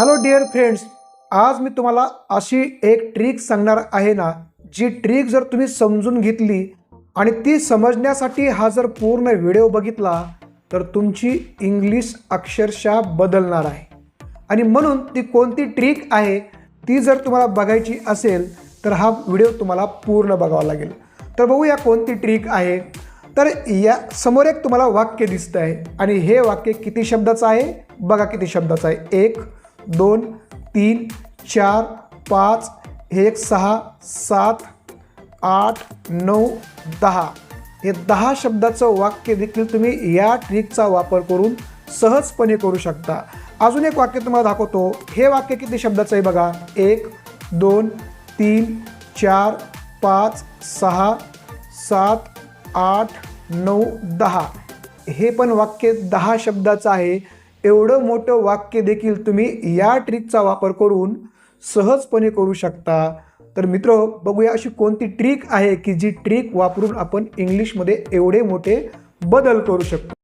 Hello dear friends आज मी तुम्हाला अशी एक ट्रिक सांगणार आहे ना जी ट्रिक जर तुम्ही समजून घेतली आणि ती समजण्यासाठी हा जर पूर्ण व्हिडिओ बघितला तर तुमची इंग्लिश अक्षरशः बदलणार आहे. आणि म्हणून ती कोणती ट्रिक आहे ती जर तुम्हाला बघायची असेल तर हा व्हिडिओ तुम्हाला पूर्ण बघावा लागेल. तर बघूया कोणती ट्रिक आहे. तर या समोर एक तुम्हाला वाक्य दिसतं आहे आणि हे वाक्य किती शब्दाचं आहे? बघा किती शब्दाचं आहे. एक दोन तीन चार पाच एक सहा सात आठ नऊ दहा. हे दहा शब्दाचं वाक्य देखील तुम्ही या ट्रिकचा वापर करून सहजपणे करू शकता. अजून एक वाक्य तुम्हाला दाखवतो. हे वाक्य किती शब्दाचं आहे बघा? एक दोन तीन चार पाच सहा सात आठ नऊ दहा. हे पण वाक्य दहा शब्दाचं आहे. एवढं मोठं वाक्य देखील तुम्ही या ट्रिकचा वापर करून सहजपणे करू शकता. तर मित्र बघूया अशी कोणती ट्रिक आहे की जी ट्रिक वापरून आपण इंग्लिशमध्ये एवढे मोठे बदल करू शकतो.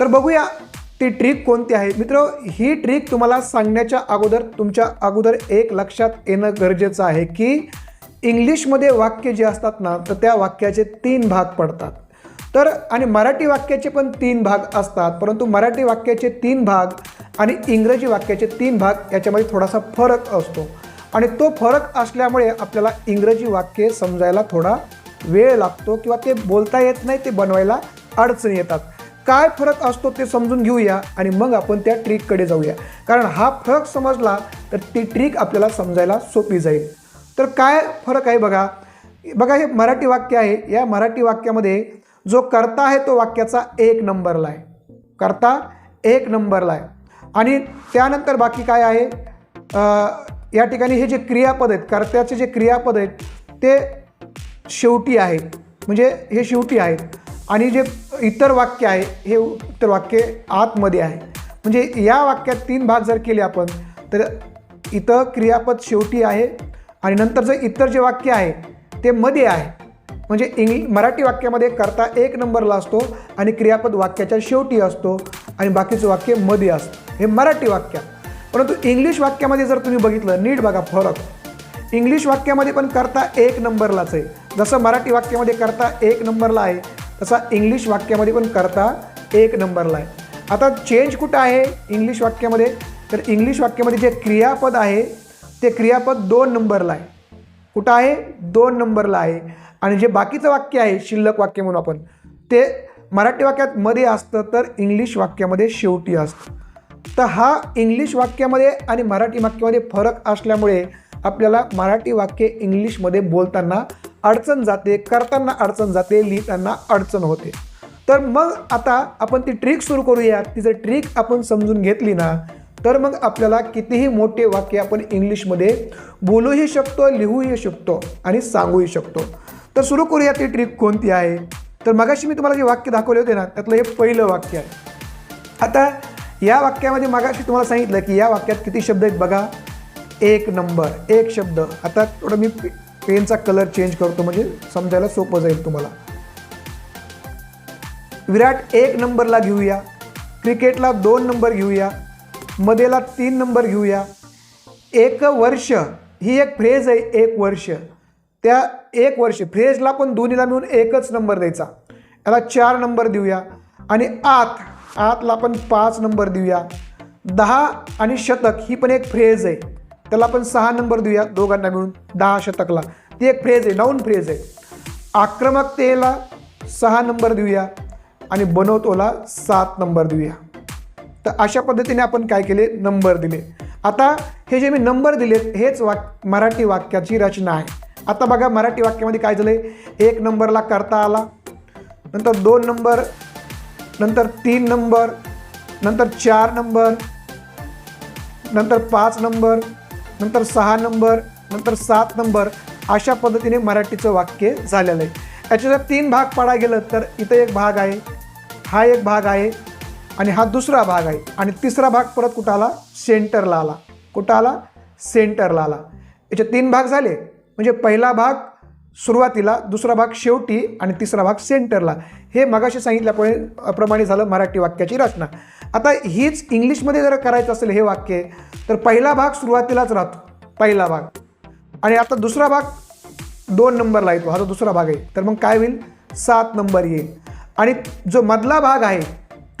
तर बघूया ती ट्रिक कोणती आहे. मित्र ही ट्रिक तुम्हाला सांगण्याच्या अगोदर तुमच्या अगोदर एक लक्षात येणं गरजेचं आहे की इंग्लिशमध्ये वाक्य जे असतात ना तर त्या वाक्याचे तीन भाग पडतात. तर आणि मराठी वाक्याचे पण तीन भाग असतात परंतु मराठी वाक्याचे तीन भाग आणि इंग्रजी वाक्याचे तीन भाग याच्यामध्ये थोडासा फरक असतो. आणि तो फरक असल्यामुळे आपल्याला इंग्रजी वाक्य समजायला थोडा वेळ लागतो किंवा ते बोलता येत नाही ते बनवायला अडचणी येतात. काय फरक असतो ते समजून घेऊया आणि मग आपण त्या ट्रिककडे जाऊया. कारण हा फरक समजला तर ती ट्रिक आपल्याला समजायला सोपी जाईल. तर काय फरक आहे बघा? बघा हे मराठी वाक्य आहे. या मराठी वाक्यामध्ये जो कर्ता आहे तो वाक्याचा एक नंबरला आहे. कर्ता एक नंबरला आहे. आणि त्यानंतर बाकी काय आहे? या ठिकाणी हे जे क्रियापद आहेत कर्त्याचे जे क्रियापद आहेत ते शेवटी आहे. म्हणजे हे शेवटी आहेत. आणि जे इतर वाक्य आहे हे इतर वाक्य आतमध्ये आहे. म्हणजे या वाक्यात तीन भाग जर केले आपण तर इथं क्रियापद शेवटी आहे आणि नंतर जे इतर जे वाक्य आहे ते मध्ये आहे. म्हणजे इंग्लि मराठी वाक्यामध्ये करता एक नंबरला असतो आणि क्रियापद वाक्याच्या शेवटी असतो आणि बाकीचं वाक्यमध्ये असतं. हे मराठी वाक्य. परंतु इंग्लिश वाक्यामध्ये जर तुम्ही बघितलं नीट बघा फरक. इंग्लिश वाक्यामध्ये पण करता एक नंबरलाच आहे. जसं मराठी वाक्यामध्ये करता एक नंबरला आहे तसा इंग्लिश वाक्यामध्ये पण करता एक नंबरला आहे. आता चेंज कुठं आहे इंग्लिश वाक्यामध्ये? तर इंग्लिश वाक्यामध्ये जे क्रियापद आहे ते क्रियापद दोन नंबरला आहे. कुठं आहे? दोन नंबरला आहे. आणि जे बाकीचं वाक्य आहे शिल्लक वाक्य म्हणून आपण ते मराठी वाक्यात मध्ये असतं तर इंग्लिश वाक्यामध्ये शेवटी असतं. तर हा इंग्लिश वाक्यामध्ये आणि मराठी वाक्यामध्ये फरक असल्यामुळे आपल्याला मराठी वाक्य इंग्लिशमध्ये बोलताना अडचण जाते करताना अडचण जाते लिहिताना अडचण होते. तर मग आता आपण ती ट्रिक सुरू करूया. ती जर ट्रिक आपण समजून घेतली ना तर मग आपल्याला कितीही मोठे वाक्य आपण इंग्लिशमध्ये बोलूही शकतो लिहूही शकतो आणि सांगूही शकतो. तर सुरू करूया ती ट्रिक कोणती आहे? तर मगाशी मी तुम्हाला जे वाक्य दाखवले होते ना त्यातलं हे पहिलं वाक्य आहे. आता या वाक्यामध्ये मगाशी तुम्हाला सांगितलं की या वाक्यात किती शब्द आहेत बघा. एक नंबर एक शब्द. आता थोडं मी पेनचा कलर चेंज करतो म्हणजे समजायला सोपं जाईल तुम्हाला. विराट एक नंबरला घेऊया. क्रिकेटला दोन नंबर घेऊया. मध्येला तीन नंबर घेऊया. एक वर्ष ही एक फ्रेज आहे एक वर्ष. त्या एक वर्ष फ्रेजला पण दोन्हीला मिळून एकच नंबर द्यायचा. याला चार नंबर देऊया. आणि आत आतला पण पाच नंबर देऊया. दहा आणि शतक ही पण एक फ्रेज आहे. त्याला आपण सहा नंबर देऊया दोघांना मिळून दहा शतकला. ती एक फ्रेज आहे नाऊन फ्रेज आहे. आक्रमकतेला सहा नंबर देऊया आणि बनवतोला सात नंबर देऊया. तर अशा पद्धतीने आपण काय केले? नंबर दिले. आता हे जे मी नंबर दिलेत हेच वाक मराठी वाक्याची रचना आहे. आता बघा मराठी वाक्यामध्ये काय झालं आहे एक नंबरला करता आला नंतर दोन नंबर नंतर तीन नंबर नंतर चार नंबर नंतर पाच नंबर नंतर सहा नंबर नंतर सात नंबर अशा पद्धतीने मराठीचं वाक्य झालेलं आहे. याचे जर तीन भाग पाडा गेलं तर इथं एक भाग आहे हा एक भाग आहे आणि हा दुसरा भाग आहे. आणि तिसरा भाग परत कुठं आला? सेंटरला आला. कुठं आला? सेंटरला आला. याचे तीन भाग झाले. म्हणजे पहिला भाग सुरुवातीला दुसरा भाग शेवटी आणि तिसरा भाग सेंटरला. हे मगाशी सांगितल्यामुळे प्रमाणे झालं मराठी वाक्याची रचना. आता हीच इंग्लिशमध्ये जर करायचं असेल हे वाक्य तर पहिला भाग सुरुवातीलाच राहतो. पहिला भाग. आणि आता दुसरा भाग दोन नंबरला येतो. हा जो दुसरा भाग आहे तर मग काय होईल? सात नंबर येईल. आणि जो मधला भाग आहे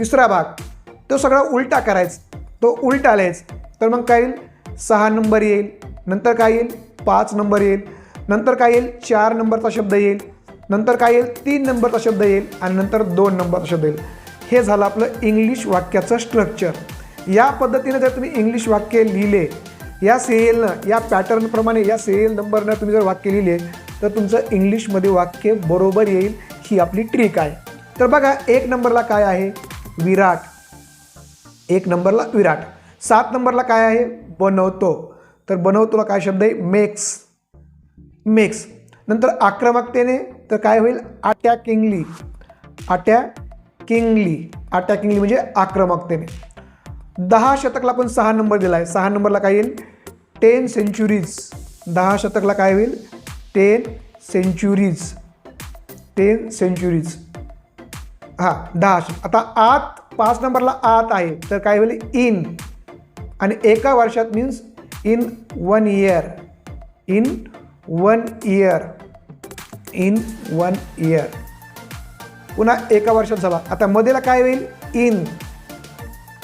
तिसरा भाग तो सगळा उलटा करायचा तो उलटा लिहायचा. तर मग काय येईल? सहा नंबर येईल नंतर काय येईल? पाच नंबर येईल नंतर काय येईल? चार नंबरचा शब्द येईल नंतर काय येईल? तीन नंबरचा शब्द येईल आणि नंतर दोन नंबरचा शब्द येईल. हे झालं आपलं इंग्लिश वाक्याचं स्ट्रक्चर या पद्धतीनं जर तुम्ही इंग्लिश वाक्य लिहिले या सिरियलनं या पॅटर्नप्रमाणे या सिरियल नंबरनं तुम्ही जर वाक्य लिहिले तर तुमचं इंग्लिशमध्ये वाक्य बरोबर येईल ही आपली ट्रिक आहे. तर बघा एक नंबरला काय आहे? विराट. एक नंबरला विराट. सात नंबरला काय आहे? बनवतो. तर बनवतोला काय शब्द आहे? मेक्स. मेक्स. नंतर आक्रमकतेने तर काय होईल? Attackingly attackingly attackingly म्हणजे आक्रमकतेने दहा शतकला पण सहा नंबर दिला आहे. सहा नंबरला काय येईल? टेन सेंचुरीज दहा शतकला काय होईल? टेन सेंचुरीज टेन सेंचुरीज हां दहा आता आत पाच नंबरला आत आहे. तर काय होईल? इन. आणि एका वर्षात means in one year in one year in one year पुन्हा एका वर्षात झाला. आता मध्येला काय होईल? इन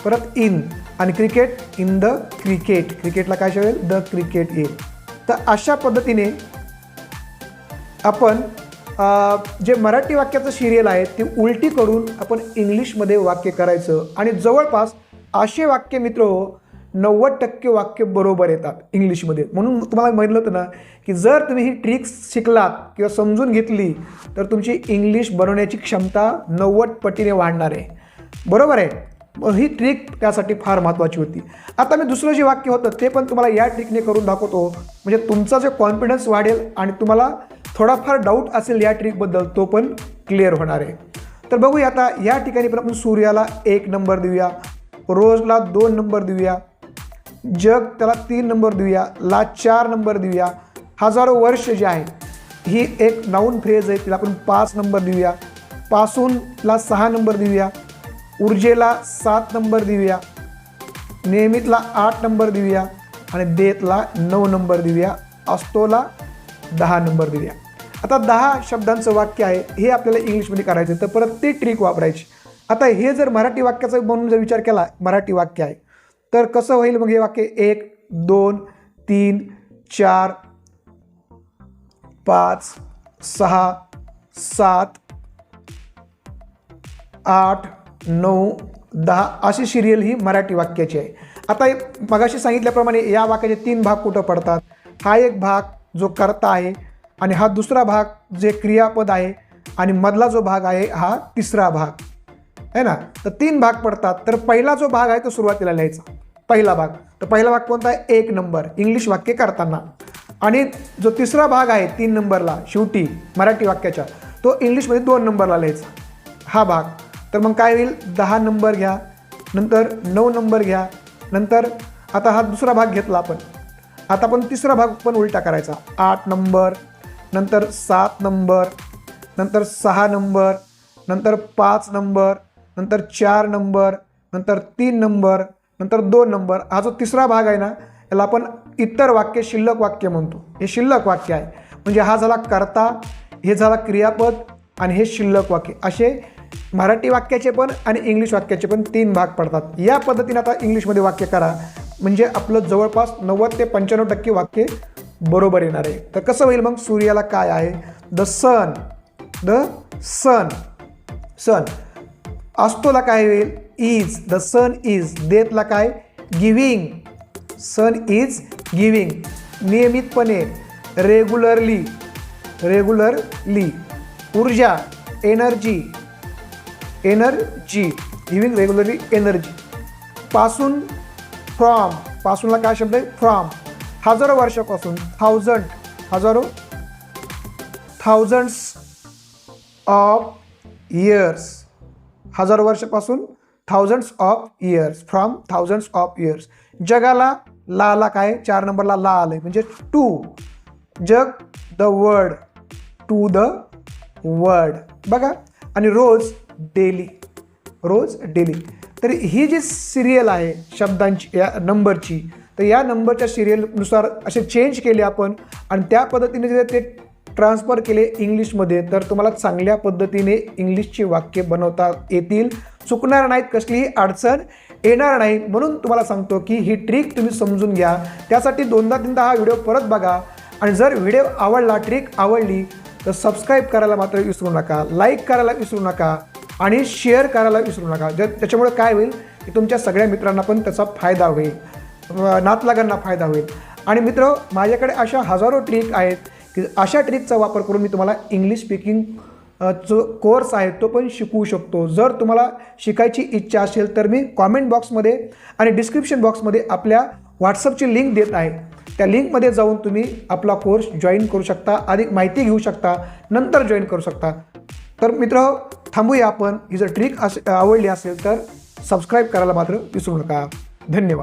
परत इन आणि क्रिकेट इन द क्रिकेट क्रिकेटला काय होईल द क्रिकेट येईल. तर अशा पद्धतीने आपण जे मराठी वाक्याचं सिरियल आहे ते उलटी करून आपण इंग्लिशमध्ये वाक्य करायचं. आणि जवळपास असे वाक्य मित्र हो, नव्वद टक्के वाक्य बरोबर येतात इंग्लिशमध्ये म्हणून तुम्हाला म्हटलं होतं ना की जर तुम्ही ही ट्रिक्स शिकलात किंवा समजून घेतली तर तुमची इंग्लिश बनवण्याची क्षमता नव्वद पटीने वाढणार आहे. बरोबर आहे? मग ही ट्रिक त्यासाठी फार महत्त्वाची होती. आता मी दुसरं जे वाक्य होतं ते पण तुम्हाला या ट्रिकने करून दाखवतो. म्हणजे तुमचा जो कॉन्फिडन्स वाढेल आणि तुम्हाला थोडाफार डाऊट असेल या ट्रिकबद्दल तो पण क्लिअर होणार आहे. तर बघूया आता या ठिकाणी पण आपण सूर्याला एक नंबर देऊया रोजला दोन नंबर देऊया जग त्याला तीन नंबर देऊया ला चार नंबर देऊया. हजारो वर्ष जे आहे ही एक नाऊन फ्रेज आहे तिला आपण पाच नंबर देऊया. पासूनला सहा नंबर देऊया ऊर्जेला सात नंबर देऊया नियमितला आठ नंबर देऊया आणि देतला नऊ नंबर देऊया अस्तोला दहा नंबर देऊया. आता दहा शब्दांचं वाक्य आहे हे आपल्याला इंग्लिशमध्ये करायचं आहे, तर परत ते ट्रिक वापरायची. आता हे जर मराठी वाक्याचा म्हणून जर विचार केला मराठी वाक्य आहे तर कसं होईल मग हे वाक्य? एक दोन तीन चार पाच सहा सात आठ नऊ दहा अशी सिरियल ही मराठी वाक्याची आहे. आता हे मगाशी सांगितल्याप्रमाणे या वाक्याचे तीन भाग कुठं पडतात? हा एक भाग जो कर्ता आहे आणि हा दुसरा भाग जे क्रियापद आहे आणि मधला जो भाग आहे हा तिसरा भाग. आहे ना? तर तीन भाग पडतात. तर पहिला जो भाग आहे तो सुरुवातीला लिहायचा. पहिला भाग. तर पहिला भाग कोणता आहे? एक नंबर. इंग्लिश वाक्य करताना आणि जो तिसरा भाग आहे तीन नंबरला शेवटी मराठी वाक्याच्या तो इंग्लिशमध्ये दोन नंबरला लिहायचा. हा भाग. तर मग काय होईल? दहा नंबर घ्या. नंतर नऊ नंबर घ्या. नंतर आता हा दुसरा भाग घेतला आपण. आता आपण तिसरा भाग पण उलटा करायचा. आठ नंबर. नंतर सात नंबर नंतर सहा नंबर नंतर पाच नंबर नंतर चार नंबर नंतर तीन नंबर नंतर दोन नंबर. हा जो तिसरा भाग आहे ना याला आपण इतर वाक्य शिल्लक वाक्य म्हणतो. हे शिल्लक वाक्य आहे. म्हणजे हा झाला कर्ता हे झाला क्रियापद आणि हे शिल्लक वाक्य. असे मराठी वाक्याचे पण आणि इंग्लिश वाक्याचे पण तीन भाग पडतात. या पद्धतीने आता इंग्लिशमध्ये वाक्य करा. म्हणजे आपलं जवळपास नव्वद ते पंच्याण्णव टक्के वाक्य बरोबर येणार आहे. तर कसं होईल मग? सूर्याला काय आहे? द सन द सन सन असतोला काय होईल? इज द सन इज देतला काय? गिविंग सन इज गिविंग नियमितपणे. रेग्युलरली रेग्युलरली ऊर्जा. Energy energy giving regularly energy पासून फ्रॉम पासूनला काय शब्द आहे? फ्रॉम हजारो वर्षापासून थाउजंड हजारो थाउजंड्स ऑफ इयर्स हजारो वर्षापासून thousands of years from thousands of years जगाला लाला काय? चार नंबरला ला आलं म्हणजे टू. जग the word to the word बघा. आणि रोज डेली रोज डेली तर ही जी सिरियल आहे शब्दांची या नंबरची तर या नंबरच्या सिरियलनुसार असे चेंज केले आपण आणि त्या पद्धतीने जे ते ट्रान्सफर केले इंग्लिशमध्ये तर तुम्हाला चांगल्या पद्धतीने इंग्लिशची वाक्य बनवता येतील. चुकणार नाहीत कसलीही अडचण येणार नाही. म्हणून तुम्हाला सांगतो की ही ट्रिक तुम्ही समजून घ्या. त्यासाठी दोनदा तीनदा हा व्हिडिओ परत बघा. आणि जर व्हिडिओ आवडला ट्रिक आवडली तर सबस्क्राईब करायला मात्र विसरू नका. लाईक करायला विसरू नका. आणि शेअर करायला विसरू नका. ज्या त्याच्यामुळे काय होईल की तुमच्या सगळ्या मित्रांना पण त्याचा फायदा होईल. नातलागांना फायदा होईल. आणि मित्र माझ्याकडे अशा हजारो ट्रिक आहेत की अशा ट्रिकचा वापर करून मी तुम्हाला इंग्लिश स्पीकिंग जो कोर्स आहे तो पण शिकवू शकतो. जर तुम्हाला शिकायची इच्छा असेल तर मी कॉमेंट बॉक्समध्ये आणि डिस्क्रिप्शन बॉक्समध्ये आपल्या व्हॉट्सअपची लिंक देत आहे. त्या लिंकमध्ये जाऊन तुम्ही आपला कोर्स जॉईन करू शकता अधिक माहिती घेऊ शकता नंतर जॉईन करू शकता. तर मित्र थांबूया आपण. ही जर ट्रिक असे आवडली असेल तर सबस्क्राईब करायला मात्र विसरू नका. धन्यवाद.